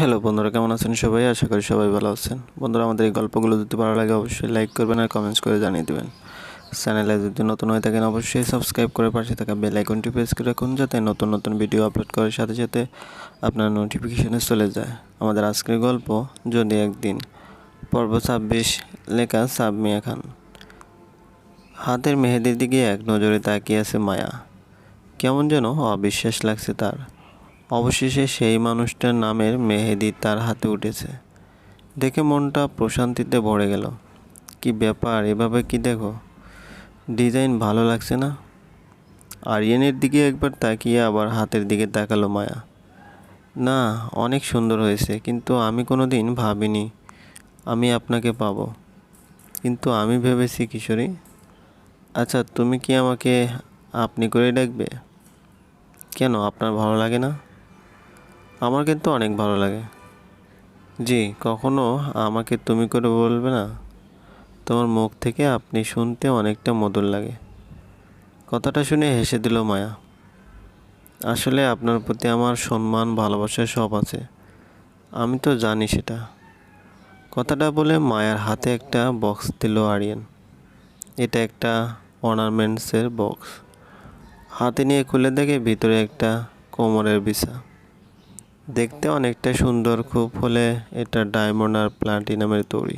Hello বন্ধুরা, কেমন আছেন সবাই? আশা করি সবাই ভালো আছেন। বন্ধুরা, আমাদের এই গল্পগুলো যদি ভালো লাগে, অবশ্যই লাইক করবেন আর কমেন্টস করে জানিয়ে দেবেন। চ্যানেলে যদি নতুন হয়ে থাকেন, অবশ্যই সাবস্ক্রাইব করে পাশে থাকা বেল আইকনটি প্রেস করে রাখুন, যাতে নতুন নতুন ভিডিও আপলোড করার সাথে সাথে আপনার নোটিফিকেশনে চলে যায়। আমাদের আজকের গল্প, যদি একদিন পর্ব ছাব্বিশ লেখা সাবমিয়া খান। হাতের মেহেদির দিকে এক নজরে তাকিয়ে আছে মায়া। কেমন যেন অবিশ্বাস লাগছে তার। অবশেষে সেই মানুষটার নামের মেহেদি তার হাতে উঠেছে। দেখে মনটা প্রশান্তিতে ভরে গেল। কি ব্যাপার, এভাবে কি দেখো? ডিজাইন ভালো লাগছে না? আরিয়ানের দিকে একবার তাকিয়ে আবার হাতের দিকে তাকালো মায়া। না, অনেক সুন্দর হয়েছে, কিন্তু আমি কোনো দিন ভাবিনি আমি আপনাকে পাব। কিন্তু আমি ভেবেছি, কিশোরী। আচ্ছা তুমি কি আমাকে আপনি করে ডাকবে? কেন, আপনার ভালো লাগে না? আমার কিন্তু অনেক ভালো লাগে। জি, কখনো আমাকে তুমি করে বলবে না। তোমার মুখ থেকে আপনি শুনতে অনেকটা মধুর লাগে। কথাটা শুনে হেসে দিল মায়া। আসলে আপনার প্রতি আমার সম্মান ভালোবাসা সব আছে। আমি তো জানি সেটা। কথাটা বলে মায়ার হাতে একটা বক্স দিল আরিয়ান। এটা একটা অর্নামেন্টসের বক্স। হাতে নিয়ে খুলে দেখে ভিতরে একটা কোমরের বিছা। দেখতে অনেকটা সুন্দর। খুব হলে এটা ডায়মন্ড আর প্লাটিনামের তৈরি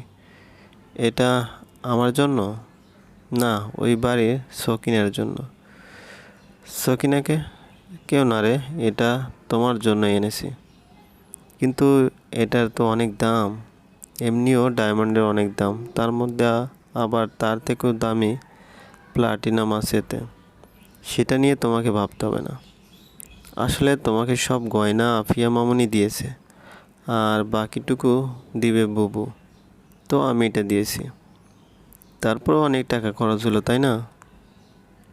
এটা আমার জন্য? না, ওই বাড়ির সকিনের জন্য। সকিনাকে? কেউ না রে, এটা তোমার জন্য এনেছি। কিন্তু এটার তো অনেক দাম। এমনিও ডায়মন্ডের অনেক দাম। তার মধ্যে আবার তার থেকেও দামি প্লাটিনাম আছে এতে। সেটা নিয়ে তোমাকে ভাবতে হবে না। আসলে তোমাকে সব গয়না আফিয়া মামুনি দিয়েছে, আর বাকিটুকু দিবে বুবু। তো আমি এটা দিয়েছি। তারপরও অনেক টাকা খরচ হলো, তাই না?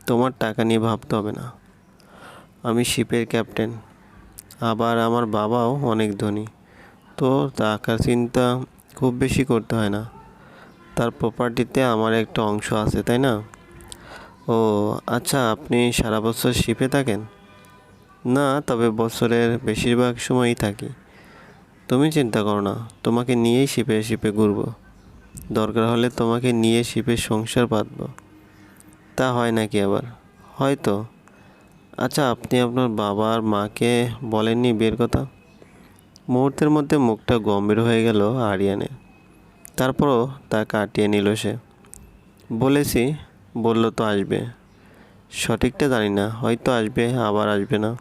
তোমার টাকা নিয়ে ভাবতে হবে না। আমি শিপের ক্যাপ্টেন, আবার আমার বাবাও অনেক ধনী। তো টাকার চিন্তা খুব বেশি করতে হয় না। তার প্রপার্টিতে আমার একটা অংশ আছে, তাই না? ও আচ্ছা আপনি সারা বছর শিপে থাকেন? না, তবে বছরের বেশিরভাগ সময়ই থাকি। তুমি চিন্তা করো না, তোমাকে নিয়েই শিপে শিপে ঘুরবো। দরকার হলে তোমাকে নিয়ে শিপে সংসার পাতব তা হয় নাকি আবার? হয়তো। আচ্ছা আপনি আপনার বাবা আর মাকে বলেননি বিয়ের কথা? মুহূর্তের মধ্যে মুখটা গম্ভীর হয়ে গেল আরিয়ানের। তারপরও তা কাটিয়ে নিল সে। বলেছি, বলল তো আসবে। সঠিকটা জানি না, হয়তো আসবে, আবার আসবে না।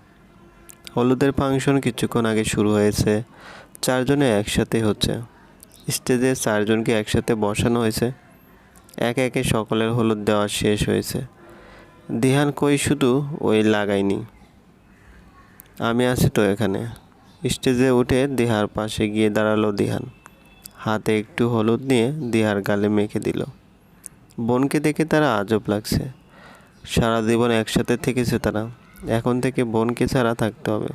হলুদের ফাংশন কিছুক্ষণ আগে শুরু হয়েছে। চারজনে একসাথে হচ্ছে। স্টেজে চারজনকে একসাথে বসানো হয়েছে। একে একে সকলের হলুদ দেওয়া শেষ হয়েছে। দিহান কই শুধু ওই লাগাইনি আমি আছি তো এখানে। স্টেজে উঠে দিহার পাশে গিয়ে দাঁড়াল দিহান। হাতে একটু হলুদ নিয়ে দিহার গালে মেখে দিল। বোনকে দেখে তারা আজব লাগছে। সারা জীবন একসাথে থেকেছে তারা। এখন থেকে বোনকে ছাড়া থাকতে হবে।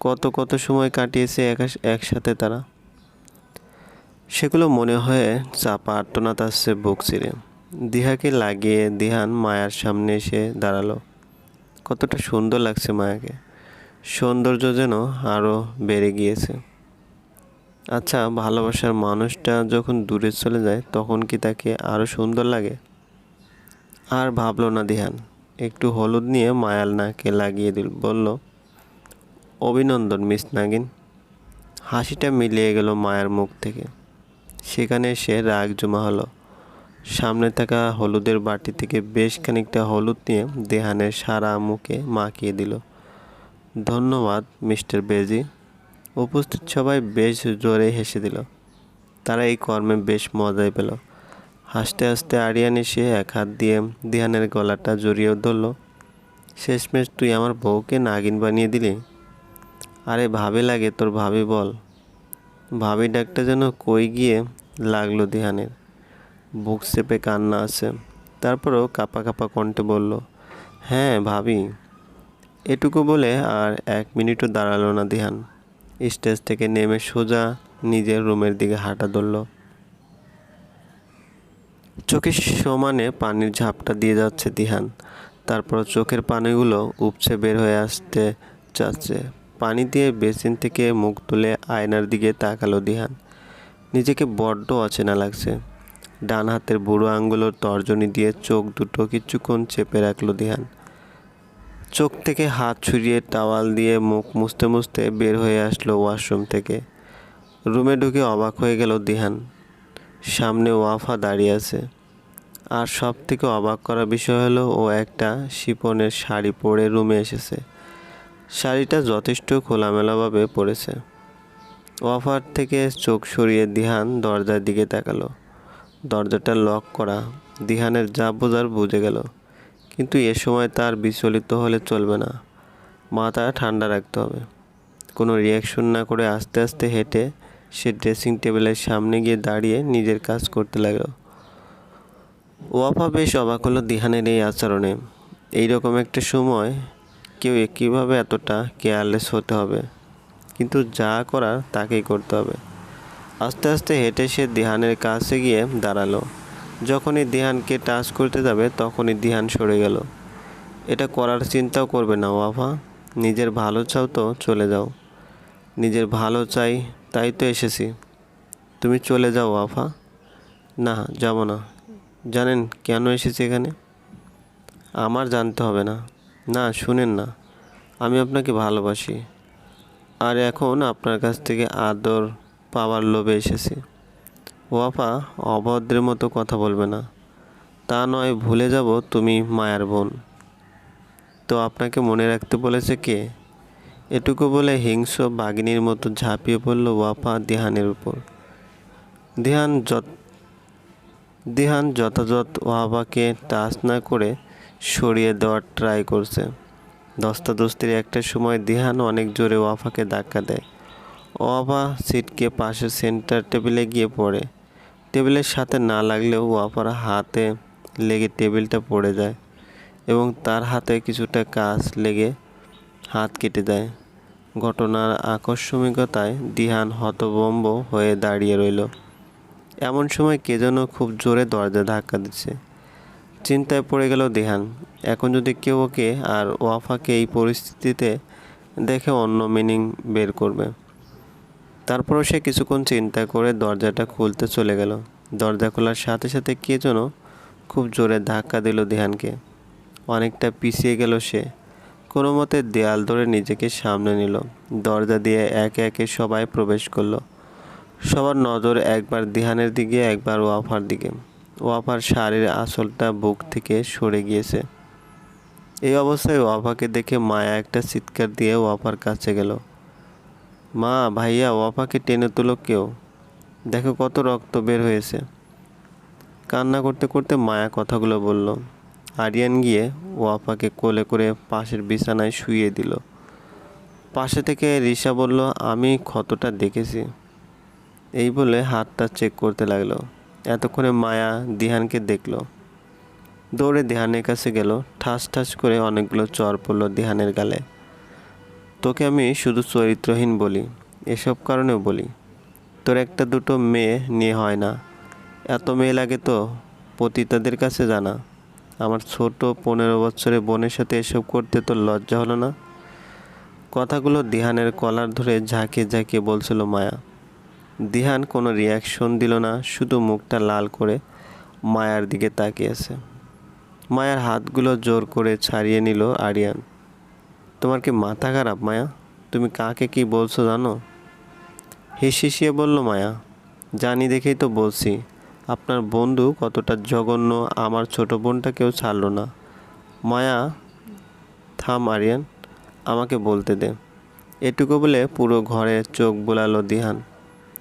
কত কত সময় কাটিয়েছে একা- একসাথে তারা? সেগুলো মনে হয়ে চাপা আট্টনাথ আসছে বুক চিরে। দিহাকে লাগিয়ে দিহান মায়ার সামনে এসে দাঁড়াল। কতটা সুন্দর লাগছে মায়াকে। সৌন্দর্য যেন আরও বেড়ে গিয়েছে। আচ্ছা ভালোবাসার মানুষটা যখন দূরে চলে যায়, তখন কি তাকে আরও সুন্দর লাগে? আর ভাবলো না দিহান। একটু হলুদ নিয়ে মায়াল নাকে লাগিয়ে দিল, বলল, অভিনন্দন, মিস নাগিন। হাসিটা মিলিয়ে গেল মায়ের মুখ থেকে। সেখানে সে রাগ জমা হলো। সামনে থাকা হলুদের বাটি থেকে বেশ খানিকটা হলুদ নিয়ে দেহানের সারা মুখে মাখিয়ে দিল। ধন্যবাদ, মিস্টার বেজি। উপস্থিত সবাই বেশ জোরে হেসে দিল। তারা এই কর্মে বেশ মজাই পেল। হাসতে হাসতে আরিয়ান এসে এক হাত দিয়ে দিহানের গলাটা জড়িয়ে ধরল। শেষমেশ তুই আমার বউকে নাগিন বানিয়ে দিলি? আরে ভাবে লাগে, তোর ভাবি বল। ভাবি ডাকটা যেন কই গিয়ে লাগল দিহানের। বুক চেপে কান্না আছে। তারপরেও কাপা কাপা কণ্ঠে বলল হ্যাঁ ভাবি। এটুকু বলে আর এক মিনিটও দাঁড়াল না দিহান। স্টেজ থেকে নেমে সোজা নিজের রুমের দিকে হাঁটা ধরল। চোখের সমানে পানির ঝাপটা দিয়ে যাচ্ছে দিহান তারপর চোখের পানিগুলো উপচে বের হয়ে আসতে যাচ্ছে পানি দিয়ে বেসিন থেকে মুখ তুলে আয়নার দিকে তাকালো দিহান নিজেকে বড্ড অচেনা লাগছে। ডান হাতের বুড়ো আঙ্গুলোর তর্জনী দিয়ে চোখ দুটো কিছুক্ষণ চেপে রাখল দিহান চোখ থেকে হাত ছুরিয়ে টাওয়াল দিয়ে মুখ মুছতে মুছতে বের হয়ে আসলো ওয়াশরুম থেকে। রুমে ঢুকে অবাক হয়ে গেল দিহান সামনে ওয়াফা দাঁড়িয়ে আছে। আর সব থেকে অবাক করা বিষয় হলো, ও একটা শিপনের শাড়ি পরে রুমে এসেছে। শাড়িটা যথেষ্ট খোলামেলাভাবে পড়েছে ওয়াফার থেকে চোখ সরিয়ে দিহান দরজার দিকে তাকালো। দরজাটা লক করা দিহানের যা বোঝার বুঝে গেল। কিন্তু এ সময় তার বিচলিত হলে চলবে না। মাথা ঠান্ডা রাখতে হবে। কোনো রিয়াকশন না করে আস্তে আস্তে হেঁটে সে ড্রেসিং টেবিলের সামনে গিয়ে দাঁড়িয়ে নিজের কাজ করতে লাগল। ওয়াফা বেশ অবাক হলো দিহানের এই আচরণে। এইরকম একটা সময় কেউ কীভাবে এতটা কেয়ারলেস হতে হবে। কিন্তু যা করার তাকেই করতে হবে। আস্তে আস্তে হেঁটে সে দিহানের কাছে গিয়ে দাঁড়াল। যখনই দিহানকে টাচ করতে যাবে, তখনই দিহান সরে গেল। এটা করার চিন্তাও করবে না ওয়াফা। নিজের ভালো চাও তো চলে যাও। নিজের ভালো চাই তাই তো এসেছি। তুমি চলে যাও ওয়াফা না, যাব না। জানেন কেন এসেছি এখানে? আমার জানতে হবে না। না, শুনেন না। আমি আপনাকে ভালোবাসি। আর এখন আপনার কাছ থেকে আদর পাওয়ার লোভে এসেছি। ও ওয়াফা অভদ্রের মতো কথা বলবে না। তা নয়, ভুলে যাব তুমি মায়ার বোন। তো আপনাকে মনে রাখতে বলেছে কে? এটুকু বলে হিংস্র বাঘিনীর মতো ঝাঁপিয়ে পড়ল ওয়াফা দিহানের উপর। দিহান যত দিহান যথাযথ ওয়াফাকে টাচ না করে সরিয়ে দেওয়ার ট্রাই করছে। দস্তাদস্তির একটা সময় দিহান অনেক জোরে ওয়াফাকে ধাক্কা দেয়। ওয়াফা সিটকে পাশের সেন্টার টেবিলে গিয়ে পড়ে। টেবিলের সাথে না লাগলেও ওয়াফার হাতে লেগে টেবিলটা পড়ে যায় এবং তার হাতে কিছুটা কাজ লেগে হাত কেটে দেয়। ঘটনার আকস্মিকতায় দিহান হতবম্ব হয়ে দাঁড়িয়ে রইল। এমন সময় কে যেন খুব জোরে দরজা ধাক্কা দিচ্ছে। চিন্তায় পড়ে গেল দিহান। এখন যদি কেউ ওকে আর ওয়াফাকে এই পরিস্থিতিতে দেখে অন্য মিনিং বের করবে। তারপরও সে কিছুক্ষণ চিন্তা করে দরজাটা খুলতে চলে গেল। দরজা খোলার সাথে সাথে কে যেন খুব জোরে ধাক্কা দিল দিহানকে। অনেকটা পিছিয়ে গেল সে। কোনো মতে দেয়াল ধরে নিজেকে সামনে নিল। দরজা দিয়ে একে একে সবাই প্রবেশ করল। সবার নজর একবার দিহানের দিকে, একবার ওয়াফার দিকে। ওয়াফার শাড়ির আঁচলটা বুক থেকে সরে গিয়েছে। এই অবস্থায় ওয়াফাকে দেখে মায়া একটা চিৎকার দিয়ে ওয়াফার কাছে গেল। মা, ভাইয়া, ওয়াফাকে টেনে তুলো কেউ? দেখো কত রক্ত বের হয়েছে। কান্না করতে করতে মায়া কথাগুলো বলল। আরিয়ান গিয়ে ওয়াফাকে কোলে করে পাশের বিছানায় শুইয়ে দিল। পাশে থেকে রিসা বলল, আমি ক্ষতটা দেখেছি। এই বলে হাতটা চেক করতে লাগল। এতক্ষণে মায়া দিহানকে দেখল। দৌড়ে দিহানের কাছে গেল। ঠাস ঠাস করে অনেকগুলো চর পড়ল দিহানের গালে। তোকে আমি শুধু চরিত্রহীন বলি, এসব কারণেও বলি। তোর একটা দুটো মেয়ে নিয়ে হয় না। এত মেয়ে লাগে তো, পতিতাদের কাছে জানা। আমার ছোট পনেরো বছরের বোনের সাথে এসব করতে তো লজ্জা হলো না? কথাগুলো দিহানের কলার ধরে ঝাঁকিয়ে ঝাঁকিয়ে বলছিল মায়া। দিহান কোনো রিয়াকশন দিল না, শুধু মুখটা লাল করে মায়ার দিকে তাকিয়েছে। মায়ার হাতগুলো জোর করে ছাড়িয়ে নিল আরিয়ান। তোমার কি মাথা খারাপ মায়া? তুমি কাকে কি বলছো জানো? হিসিয়ে বলল, মায়া, জানি দেখেই তো বলছি। আপনার বন্ধু কতটা জঘন্য আমার ছোট বোনটাকেও ছাড়লো না। মায়া, থাম আরিয়ান, আমাকে বলতে দে। এটুকু বলে পুরো ঘরে চোখ বোলালো দিহান।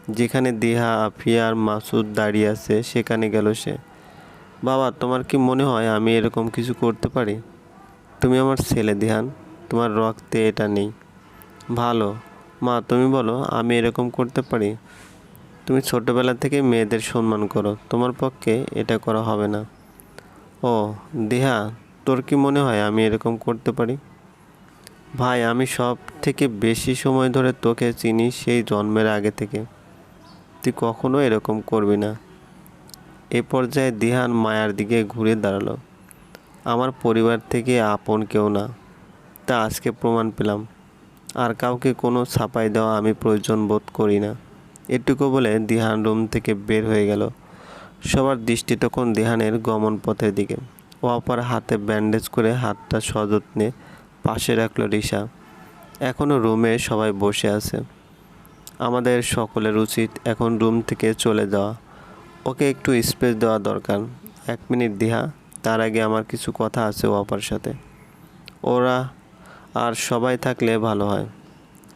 যেখানে দিহা, আফিয়া আর মাসুদ দাঁড়িয়ে আছে, সেখানে গেল সে। বাবা, তোমার কি মনে হয় আমি এরকম কিছু করতে পারি? তুমি আমার ছেলে দিহান, তোমার রক্তে এটা নেই। ভালো। মা, তুমি বলো, আমি এরকম করতে পারি? তুমি ছোটোবেলা থেকে মেয়েদের সম্মান করো, তোমার পক্ষে এটা করা হবে না। ও, দেহা, তোর কি মনে হয় আমি এরকম করতে পারি? ভাই, আমি সব থেকে বেশি সময় ধরে তোকে চিনি সেই জন্মের আগে থেকে। তুই কখনো এরকম করবি না। এ পর্যায়ে দিহান মায়ার দিকে ঘুরে দাঁড়াল। আমার পরিবার থেকে আপন কেউ না, তা আজকে প্রমাণ পেলাম। আর কাউকে কোনো ছাপাই দেওয়া আমি প্রয়োজন বোধ করি না। এটুকু বলে দিহান রুম থেকে বের হয়ে গেল। সবার দৃষ্টি তখন দিহানের গমন পথের দিকে। ও অপার হাতে ব্যান্ডেজ করে হাতটা সযত্নে পাশে রাখল রিসা এখনও রুমে সবাই বসে আছে। আমাদের সকলের উচিত এখন রুম থেকে চলে যাওয়া। ওকে একটু স্পেস দেওয়া দরকার। এক মিনিট দিহা, তার আগে আমার কিছু কথা আছে ও অপার সাথে। ওরা আর সবাই থাকলে ভালো হয়।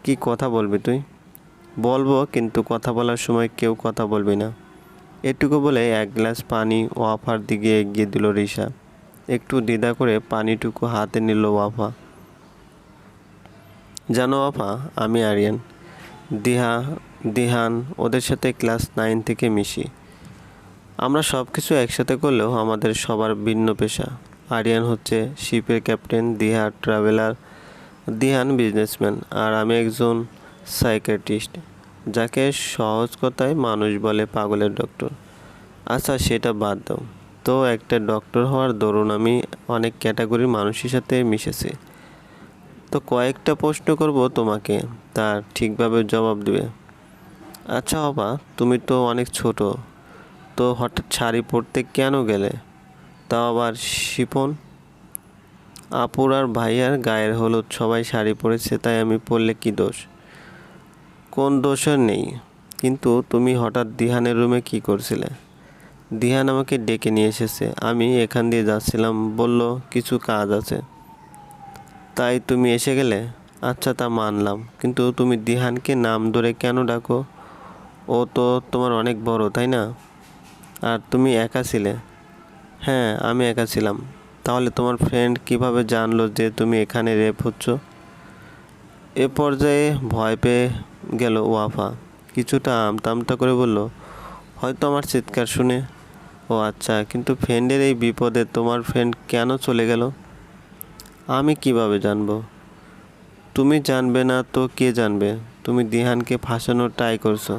কি কথা বলবি তুই? বলব, কিন্তু কথা বলার সময় কেউ কথা বলবি না। এটুকু বলে এক গ্লাস পানি ওয়াফার দিকে এগিয়ে দিল রিসা একটু দ্বিধা করে পানিটুকু হাতে নিল ওয়াফা। জানো ওয়াফা, আমি আরিয়ান। দিহা, দিহান, ওদের সাথে ক্লাস নাইন থেকে মিশি। আমরা সব কিছু একসাথে করলেও আমাদের সবার ভিন্ন পেশা। আরিয়ান হচ্ছে শিপের captain, Diha traveller, Dihan businessman, আর আমি একজন সাইকেট্রিস্ট যাকে সহজ কথায় মানুষ বলে পাগলের ডক্টর আচ্ছা সেটা বাদ দাও। তো একটা ডক্টর হওয়ার দরুন আমি অনেক ক্যাটাগরির মানুষের সাথে মিশেছি। তো কয়েকটা প্রশ্ন করব তোমাকে তার ঠিকভাবে জবাব দেবে। আচ্ছা বাবা তুমি তো অনেক ছোট। তো হঠাৎ শাড়ি পরতে কেন গেলে? তাও আবার শিপন? আপুর আর ভাইয়ার গায়ের হলুদ সবাই শাড়ি পরেছে, তাই আমি পরলে কি দোষ? কোন দোষের নেই। কিন্তু তুমি হঠাৎ দিহানের রুমে কি করছিলে? দিহান আমাকে ডেকে নিয়ে এসেছে। আমি এখান দিয়ে যাচ্ছিলাম। বলল, কিছু কাজ আছে। তাই তুমি এসে গেলে? আচ্ছা তা মানলাম। কিন্তু তুমি দিহানকে নাম ধরে কেন ডাকো? ও তো তোমার অনেক বড়, তাই না? আর তুমি একা ছিলে? হ্যাঁ আমি একা ছিলাম। তাহলে তোমার ফ্রেন্ড কীভাবে জানলো যে তুমি এখানে রেপ হচ্ছ? এ পর্যায়ে ভয় পেয়ে গেল ওয়াফা। কিছুটা আমতামতা করে বলল, হয়তো আমার চিৎকার শুনে। ও আচ্ছা কিন্তু ফ্রেন্ডের এই বিপদে তোমার ফ্রেন্ড কেন চলে গেল? আমি কীভাবে জানব? তুমি জানবে না তো কে জানবে? তুমি দিহানকে ফাঁসানোর ট্রাই করছ।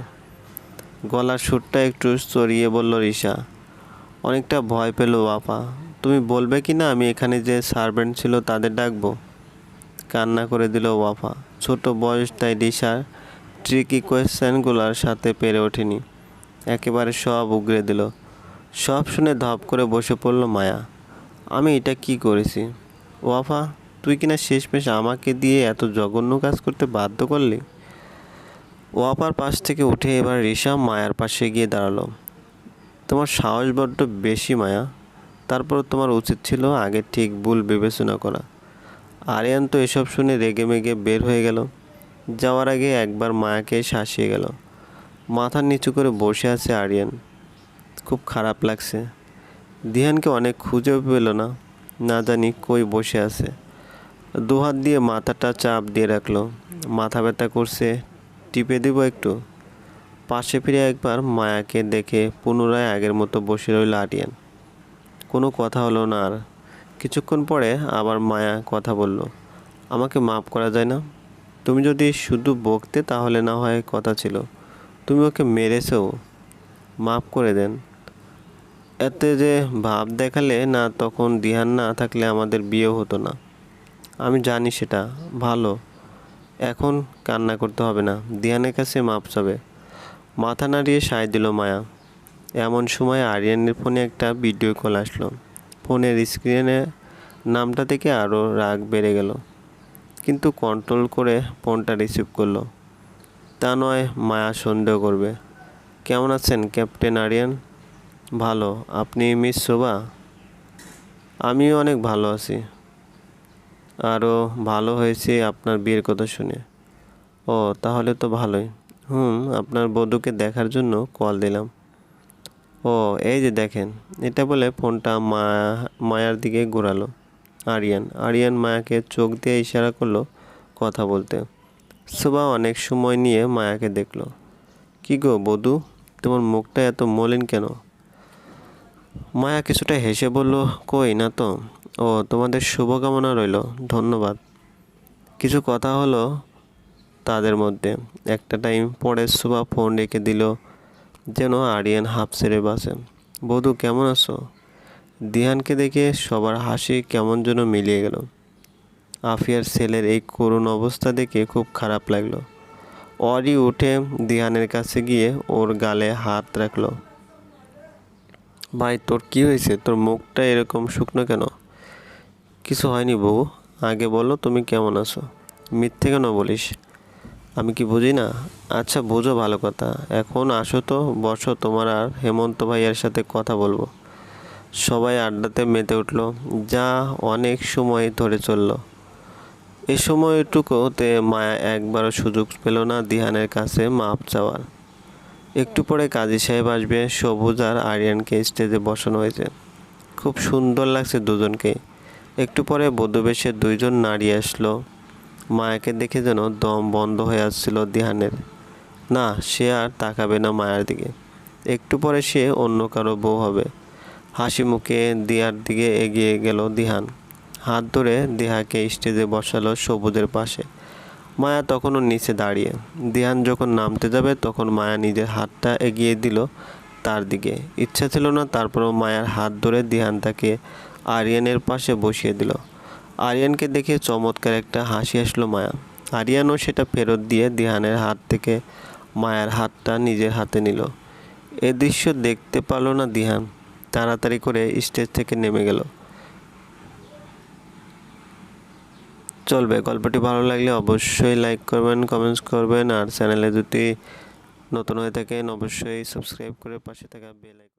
গলার সুরটা একটু চড়িয়ে বলল রিসা অনেকটা ভয় পেল বাপা তুমি বলবে কি না আমি এখানে যে সার্ভেন্ট ছিল তাদের ডাকবো? কান্না করে দিল ওয়াফা। ছোট বয়স তাই রিসার ট্রিকি কোয়েশ্চেনগুলোর সাথে পেরে ওঠেনি। একেবারে সব উগরে দিল। সব শুনে ধপ করে বসে পড়ল মায়া। আমি এটা কি করেছি? ওয়াফা, তুই কিনা শেষমেশ আমাকে দিয়ে এত জঘন্য কাজ করতে বাধ্য করলি? ওয়াপার পাশ থেকে উঠে এবার রিসা মায়ার পাশে গিয়ে দাঁড়াল। তোমার সাহস বড্ড বেশি মায়া। তারপর তোমার উচিত ছিল আগে ঠিক ভুল বিবেচনা করা। আরিয়ান তো এসব শুনে রেগে মেগে বের হয়ে গেল। যাওয়ার আগে একবার মায়াকে শাসিয়ে গেল। মাথা নিচু করে বসে আছে আরিয়ান। খুব খারাপ লাগছে। দিহানকে অনেক খুঁজেও পেল না। না জানি কই বসে আছে। দুহাত দিয়ে মাথাটা চাপ দিয়ে রাখল। মাথা ব্যথা করছে। টিপে দিব একটু। পাশে ফিরে একবার মায়াকে দেখে পুনরায় আগের মতো বসে রইল আরিয়ান। কোনো কথা হলো না আর। কিছুক্ষণ পরে আবার মায়া কথা বলল। আমাকে মাফ করা যায় না? তুমি যদি শুধু বকতে, তাহলে না হয় কথা ছিল। তুমি ওকে মেরেছো। মাফ করে দেন। এতে যে ভাব দেখালে না, তখন দিহান না থাকলে আমাদের বিয়ে হতো না। আমি জানি সেটা। ভালো। এখন কান্না করতে হবে না। দিহানের কাছে মাপ চাবে। মাথা নাড়িয়ে সায় দিল মায়া। এমন সময় আরিয়ানের ফোনে একটা ভিডিও কল আসলো। ফোনের স্ক্রিনে নামটা থেকে আরও রাগ বেড়ে গেল। কিন্তু কন্ট্রোল করে ফোনটা রিসিভ করল। তা নয়, মায়া সন্দেহ করবে। কেমন আছেন ক্যাপ্টেন আরিয়ান? ভালো। আপনি মিস শোভা? আমিও অনেক ভালো আছি। আরও ভালো হয়েছে আপনার বিয়ের কথা শুনে। ও, তাহলে তো ভালোই। হুম, আপনার বধূকে দেখার জন্য কল দিলাম। ও, এই যে দেখেন, এটা বলে ফোনটা মায়া, মায়ার দিকে ঘোরালো। আরিয়ান। আরিয়ান মায়াকে চোখ দিয়ে ইশারা করল কথা বলতে। শোভা অনেক সময় নিয়ে মায়াকে দেখল। কি গো বধূ, তোমার মুখটা এত মলিন কেন? মায়া কিছুটা হেসে বলল, কই না তো। ও, তোমাদের শুভকামনা রইল, ধন্যবাদ। কিছু কথা হলো তাদের মধ্যে। একটা টাইম পরে সুবা ফোন রেখে দিল, যেন আরিয়ান হাফ ছেড়ে বাসে। বধু, কেমন আছো? দিহানকে দেখে সবার হাসি কেমন যেন মিলিয়ে গেল। আফিয়ার ছেলের এই করুণ অবস্থা দেখে খুব খারাপ লাগল। অরি উঠে দিহানের কাছে গিয়ে ওর গালে হাত রাখল। ভাই, তোর কি হয়েছে? তোর মুখটা এরকম শুকনো কেন? কিছু হয়নি বউ। আগে বলো তুমি কেমন আছো? মিথ্যে কেন বলিস? আমি কি বুঝি না? আচ্ছা বোঝো ভালো কথা। এখন আসো তো, বসো, তোমার আর হেমন্ত ভাইয়ের সাথে কথা বলব। সবাই আড্ডাতে মেতে উঠল, যা অনেক সময় ধরে চলল। এ সময়টুকুতে মায়া একবারও সুযোগ পেল না দিহানের কাছে মাপ চাওয়ার। একটু পরে কাজী সাহেব আসবে, সবুজ আর আরিয়ানকে স্টেজে বসানো হয়েছে। খুব সুন্দর লাগছে দুজনকে। একটু পরে বধুবেশের দুইজন নারী আসলো। মায়াকে দেখে যেন দম বন্ধ হয়ে আসছিল দিহানের। না, সে আর তাকাবে না মায়ার দিকে। একটু পরে সে অন্য কারও বউ হবে। হাসি মুখে দিয়ার দিকে এগিয়ে গেল দিহান। হাত ধরে দিহাকে স্টেজে বসালো সবুজের পাশে। মায়া তখনও নিচে দাঁড়িয়ে। দিহান যখন নামতে যাবে, তখন মায়া নিজের হাতটা এগিয়ে দিল তার দিকে। ইচ্ছা ছিল না, তারপরও মায়ার হাত ধরে দিহান তাকে আরিয়ানের পাশে বসিয়ে দিল। আরিয়ানকে দেখে চমৎকার একটা হাসি আসলো মায়া আরিয়ানও সেটা ফেরত দিয়ে দিহানের হাত থেকে মায়ার হাতটা নিজের হাতে নিল। এ দৃশ্য দেখতে পারল না দিহান। তাড়াতাড়ি করে স্টেজ থেকে নেমে গেল। চলবে, গল্পটি ভালো লাগলে অবশ্যই লাইক করবেন কমেন্টস করবেন, আর চ্যানেলে যদি নতুন হয়ে থাকেন, অবশ্যই সাবস্ক্রাইব করে পাশে থাকা বেল আইকন